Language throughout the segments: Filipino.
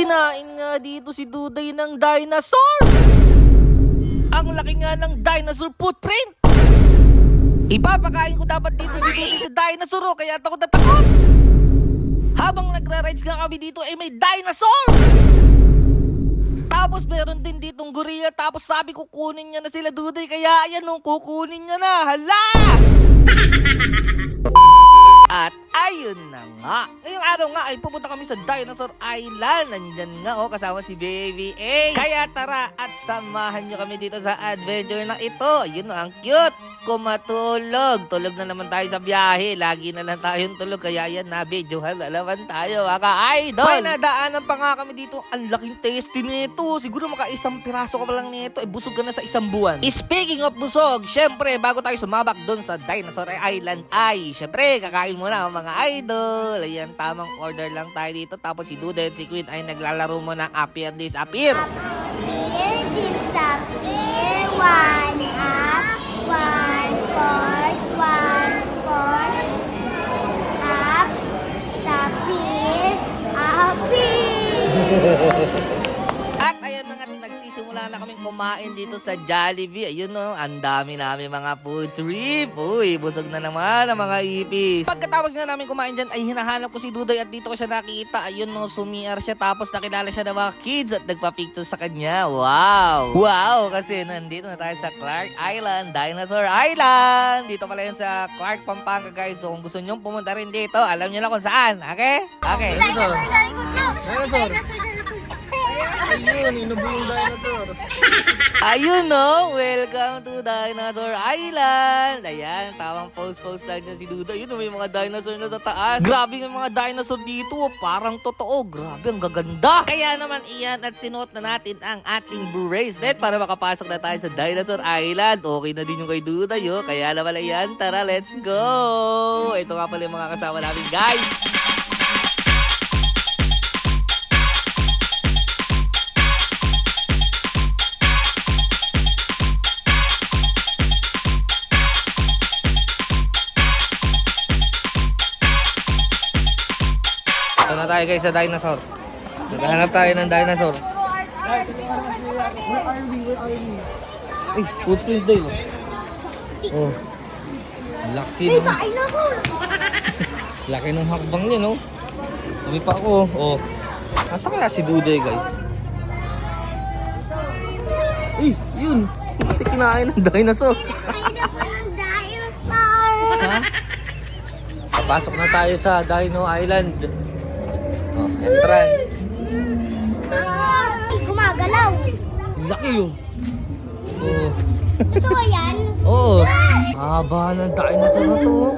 Kinain nga dito si Duday ng dinosaur! Ang laki nga ng dinosaur footprint! Ipapakain ko dapat dito si Duday sa dinosaur oh, kaya takot na takot! Habang nagra-rides nga kami dito ay may dinosaur! Tapos meron din ditong gorilla tapos sabi ko kunin niya na sila Duday kaya ayan nung kukunin niya na. Hala! At ayun na nga. Ngayong araw nga ay pupunta kami sa Dinosaur Island. Nandyan nga oh, kasama si Baby A. Kaya tara at samahan nyo kami dito sa adventure na ito. Yun ang cute. Kumatulog. Tulog na naman tayo sa biyahe. Lagi na lang tayong tulog. Kaya yan na, videohan na naman tayo, mga idol. May nadaanan pa nga kami dito. Ang laking tasty nito. Siguro maka isang piraso ka pa lang nito. Eh, busog ka na sa isang buwan. Speaking of busog, syempre, bago tayo sumabak doon sa Dinosaur Island, ay, syempre, kakain muna ang mga idol. Ayan, tamang order lang tayo dito. Tapos si Duda at si Queen ay naglalaro mo ng appear, disappear. Disappear, disappear, one up, one fourth, one fourth, up, disappear, appear. Nagsisimula na kaming kumain dito sa Jollibee. Ayun no, ang dami namin mga food trip. Uy, busog na naman ang mga ipis. Pagkatapos nga namin kumain dyan, ay hinahanap ko si Duday at dito ko siya nakita. Ayun no, sumiar siya tapos nakilala siya ng mga kids at nagpa-picture sa kanya. Wow! Wow! Kasi nandito na tayo sa Clark Island, Dinosaur Island. Dito pala yan sa Clark, Pampanga guys. So kung gusto nyong pumunta rin dito, alam niyo na kung saan. Okay? Okay. Dinosaur. Dinosaur. Dinosaur. Ayun, inubo yung dinosaur. Ayun no, welcome to Dinosaur Island. Ayan, tawang post-post lang dyan si Duda. Yun, may mga dinosaur na sa taas. Grabe yung mga dinosaur dito, oh. parang totoo. Grabe, ang gaganda. Kaya naman iyan at sinuot na natin ang ating bracelet para makapasok na tayo sa Dinosaur Island. Okay na din yung kay Duda, yo. Kaya naman ayan, tara, let's go. Ito nga pala yung mga kasama namin, guys. Ito na tayo guys sa dinosaur. Naghahanap tayo ng dinosaur. Ay, footprint din. Oh. Laki ng Dinosaur. laki ng hakbang niya, no? Sabi pa ako, oh. Asa kaya si Duday, guys? Eh, yun. Ito kinain ng dinosaur. Dinosaur. ha? Papasok na tayo sa Dino Island. Oh, entrance. Gumagalaw. Laki yun. Oh. Ito yan. Oo. Haba ng dinosaur na to. oh.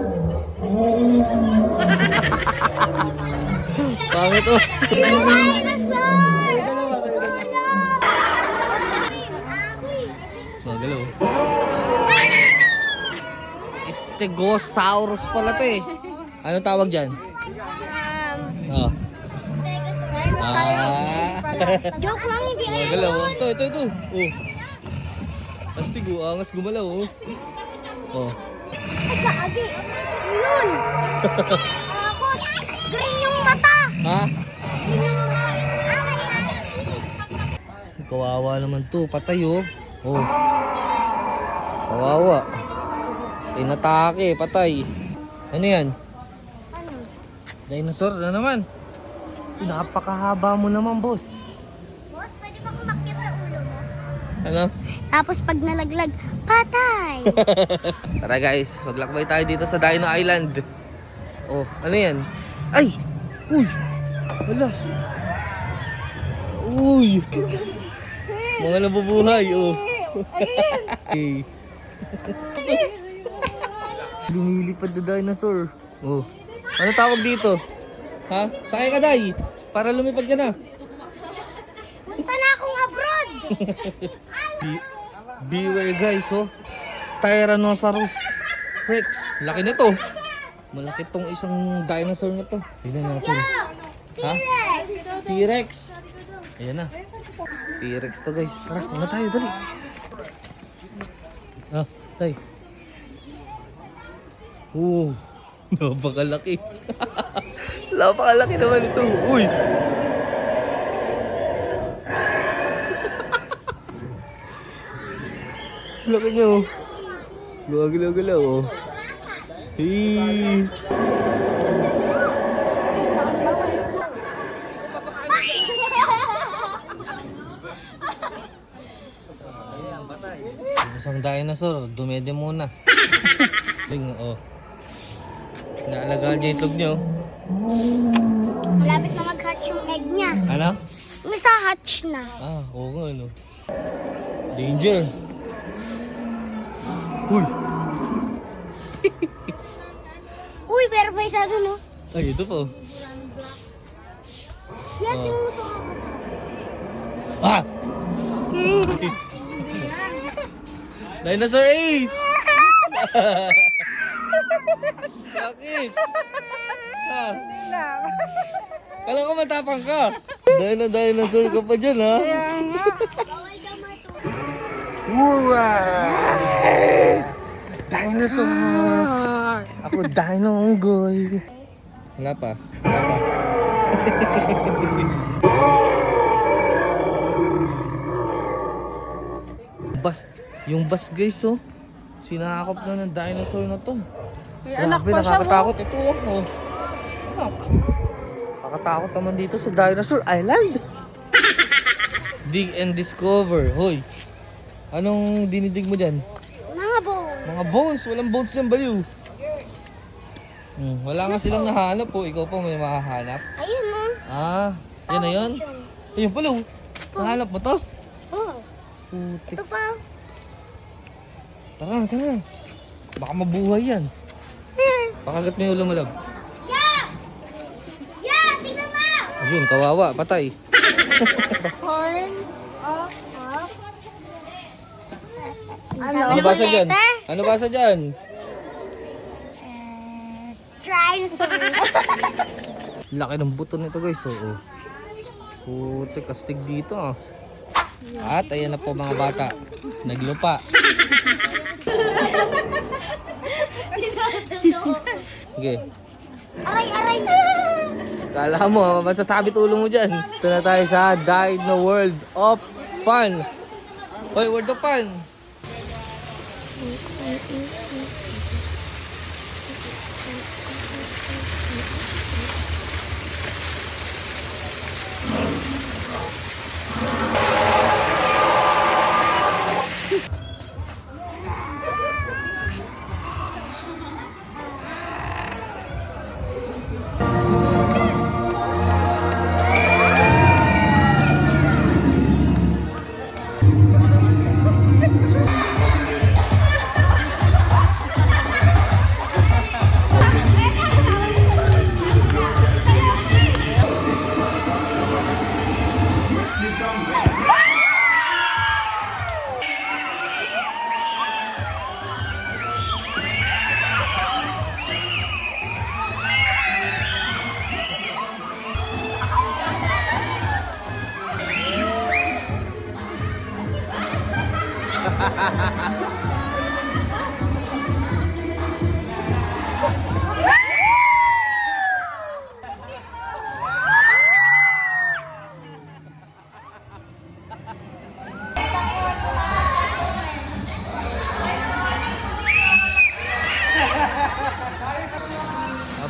Pangit oh. Dinosaur. Magalaw. Stegosaurus pala to eh. Ano tawag dyan? Oh. Ah. Joke lang, hindi. Magalaw. oh. Ito, ito, ito. Oh. Astig oh. Angas gumalaw oh. Oh. Kaagi. Yun. Ako. Green yung mata. Ha? Green yung mata. Kawawa naman to. Patay oh. Oh. Kawawa. Inatake. Patay. Ano yan? Ano? Dinosaur na naman. Napakahaba mo naman, boss. Boss, pwede ba kumakit sa ulo mo? Ano? Tapos pag nalaglag, patay. Tara guys, maglakbay tayo dito sa Dino Island. Oh, ano yan? Ay! Uy! Wala! Uy! Mga nabubuhay, oh. Hey. Lumilipad na dinosaur. Oh. Ano tawag dito? Ha? Sakay ka, Day! Para lumipad ka na. Punta na akong abroad. Be- beware guys, oh. Tyrannosaurus Rex. Laki nito. Malaki tong isang dinosaur na to. Tingnan natin. Ha? T-Rex. Ayan na. T-Rex to guys. Tara, una tayo, dali. Ah, tay. Oh, napakalaki. Napakalaki naman ito. Uy! Laki niya oh. Gulaw-gulaw-gulaw oh. Hey! Isang dinosaur, dumede muna. Tingnan oh. Naalagaan niya itlog niya oh. Malapit na mag-hatch yung egg niya. Ano? Isa hatch na. Ah, oo nga ano. Danger. Uy! Uy, pero pa isa dun, oh. Ay, ito po. Yan, Oh. tingnan mo sa Ah! Dinosaur Ace! Bakit? Ah. Kala ko matapang ka. Dino dinosaur ka pa dyan, ha? Daw maso. Wow! Dinosaur! Ako dino unggoy. Wala pa. Wala pa. bus, yung bus guys oh. Sinakop na ng dinosaur na to. May anak pa siya, nakakatakot ito oh. Anak. Nakakatakot naman dito sa Dinosaur Island. Dig and discover. Hoy. Anong dinidig mo dyan? Mga bones. Mga bones. Walang bones yung baliw. Hmm, wala nga silang nahanap po. Ikaw pa may mahahanap. Ayun, oh. Ah, yan na yun. Ayun pala oh. Nahanap mo to? Oh, Putik. ito pa. Tara tara. Baka mabuhay yan. Pakagat mo yung ulo mo, love. Yeah! Yeah! Tingnan mo! Ayun, kawawa. Patay. Horn of... Ano? Ano basa dyan? Ano basa dyan? Eh, Strinosaurus. Laki ng buto nito guys. Oo. Putik, astig dito ah. At ayan na po mga bata. Naglupa. Okay. aray, aray! Kala mo, masasabit ulo mo dyan. Ito na tayo sa Dino World of Fun. Hoy, World of Fun.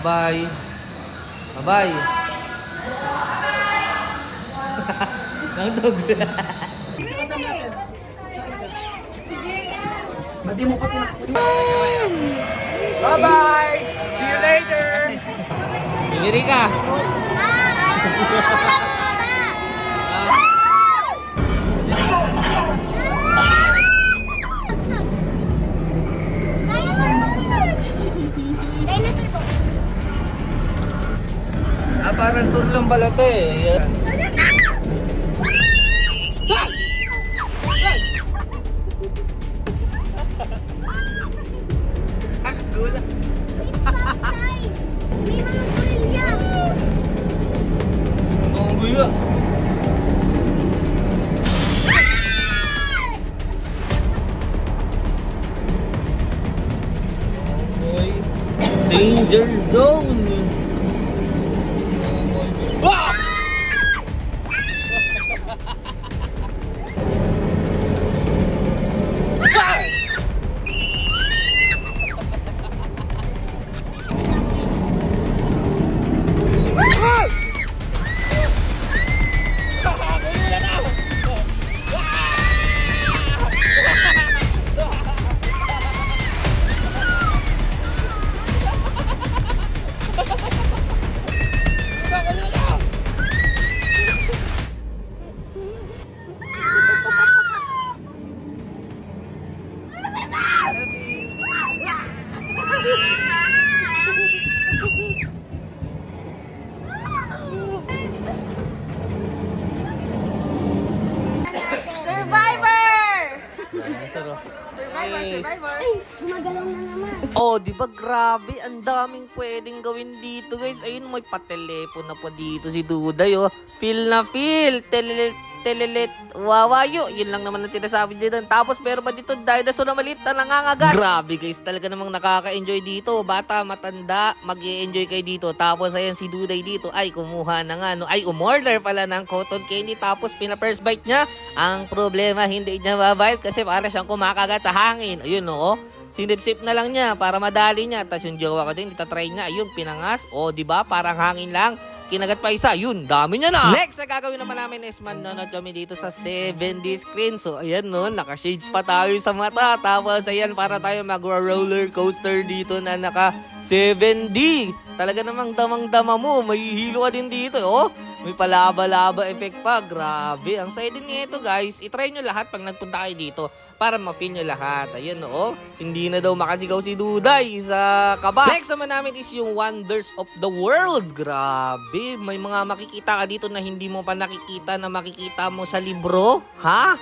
Bye-bye. Bye-bye. Nang dog. Bye-bye! See you later! Bibiri ka. Dinosaur pala to eh. Gulat. Stop sign! May mga gorilla. Mga guya. Danger zone. Oh. Survivor, survivor. Ay, gumagalaw na naman. Oh, di ba grabe? Ang daming pwedeng gawin dito, guys. Ayun, may patelepono na po dito si Duday, oh. Feel na feel. Telelet, telelet, wawayo. Yun lang naman ang sinasabi dito. Tapos, meron pa dito dinosaur na maliit na nangangagat. Grabe, guys. Talaga namang nakaka-enjoy dito. Bata, matanda, mag enjoy kayo dito. Tapos, ayan, si Duday dito. Ay, kumuha na nga, no. Ay, umorder pala ng cotton candy. Tapos, pina-first bite niya. Ang problema, hindi niya mabite kasi para siyang kumakagat sa hangin. Ayun, no. Sinipsip na lang niya para madali niya. Tapos yung jowa ko din, itatry niya. Ayun, pinangas. O, di ba? Parang hangin lang. Kinagat pa isa. Yun, dami niya na. Next, na gagawin naman namin is manonood kami dito sa 7D screen. So, ayan no, naka-shades pa tayo sa mata. Tapos, ayan, para tayo mag-roller coaster dito na naka 7D. Talaga namang damang-dama mo. May hilo ka din dito, oh. May palaba-laba effect pa. Grabe. Ang saya din nito, guys. I-try nyo lahat pag nagpunta kayo dito para ma-feel nyo lahat. Ayun, oo. Hindi na daw makasigaw si Duday sa kaba. Next naman namin is yung Wonders of the World. Grabe. May mga makikita ka dito na hindi mo pa nakikita na makikita mo sa libro. Ha?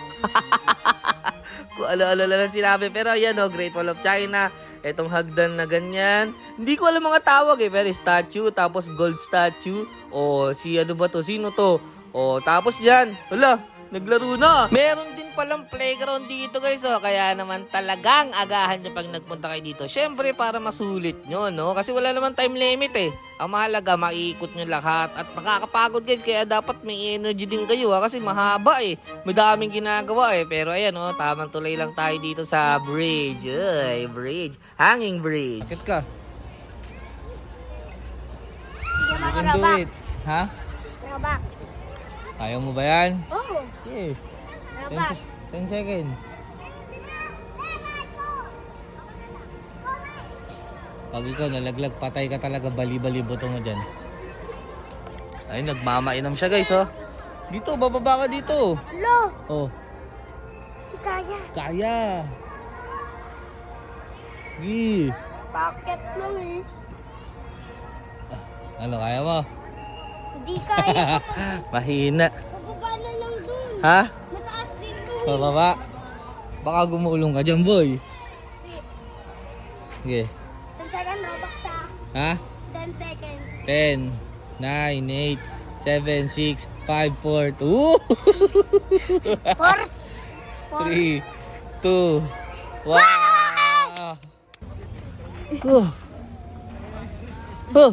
Kung ano-ano lang sinabi. Pero yan o, Great Wall of China. Etong hagdan na ganyan. Hindi ko alam mga tawag eh. Pero statue, tapos gold statue. O si ano ba to? Sino to? O tapos yan. Wala, naglaro na. Meron din palang playground dito guys. Oh. Kaya naman talagang agahan nyo pag nagpunta kayo dito. Syempre para masulit nyo, no? Kasi wala naman time limit eh. Ang mahalaga, maiikot nyo lahat. At nakakapagod guys, kaya dapat may energy din kayo ha. Kasi mahaba eh. May daming ginagawa eh. Pero ayan oh, tamang tuloy lang tayo dito sa bridge. Ay, bridge. Hanging bridge. Bakit ka? You can do it. Ha? Robux. Ayaw mo ba yan? Oh, Yes. 10, Robux. 10 seconds. Pag ikaw nalaglag, patay ka talaga, bali-bali buto mo dyan. Ay, nagmamainom siya guys oh. Dito, bababa ka dito. Lo, Oh, di kaya. kaya. Gi. Bakit lang eh? Ano, kaya mo? Di kaya. Mahina. Pababa na lang dun. Ha? Mataas din dun. Bababa. Baka gumulong ka dyan, boy. Sige. 10 seconds Robux ah. Ha? 10 seconds. 10, 9, 8, 7, 6, 5, 4, 2, Force. 3, 2, 1. Oh. Oh.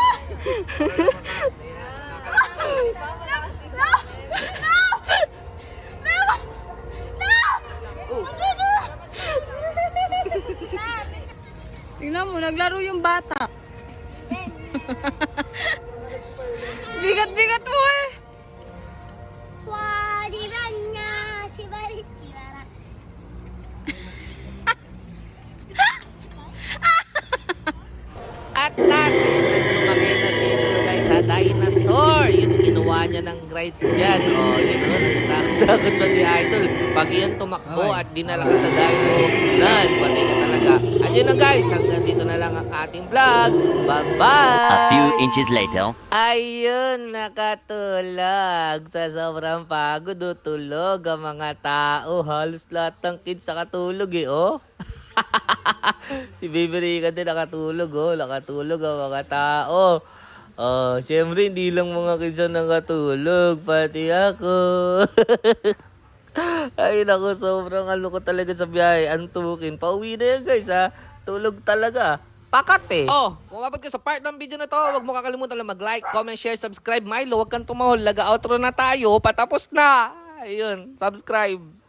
Tingnan mo, naglaro yung bata. Bigat-bigat mo eh. At last, ayun, dinosaur. Yun, ginawa niya ng rides dyan. O, oh, yun, oh, natatakot pa si Idol. Pag yun tumakbo Okay. at dinala ka sa dino, nan, patay ka talaga. At yun na guys, hanggang dito na lang ang ating vlog. Bye-bye! A few inches later. Ayun, nakatulog. Sa sobrang pagod, tulog ang mga tao. Halos lahat ng kids nakatulog eh, oh. si Baby Rica din nakatulog, oh. Nakatulog ang mga tao. Oh, syempre hindi lang mga kids ang nakatulog, pati ako. Ay, naku, sobrang ano ko talaga sa biyahe. Antukin. Pauwi na yan, guys, ha. Tulog talaga. Pakat eh. Oh, kung mabag ka sa part ng video na to, huwag mo kakalimutan na mag-like, comment, share, subscribe. Milo, huwag kang tumahol. Laga outro na tayo. Patapos na. Ayun, subscribe.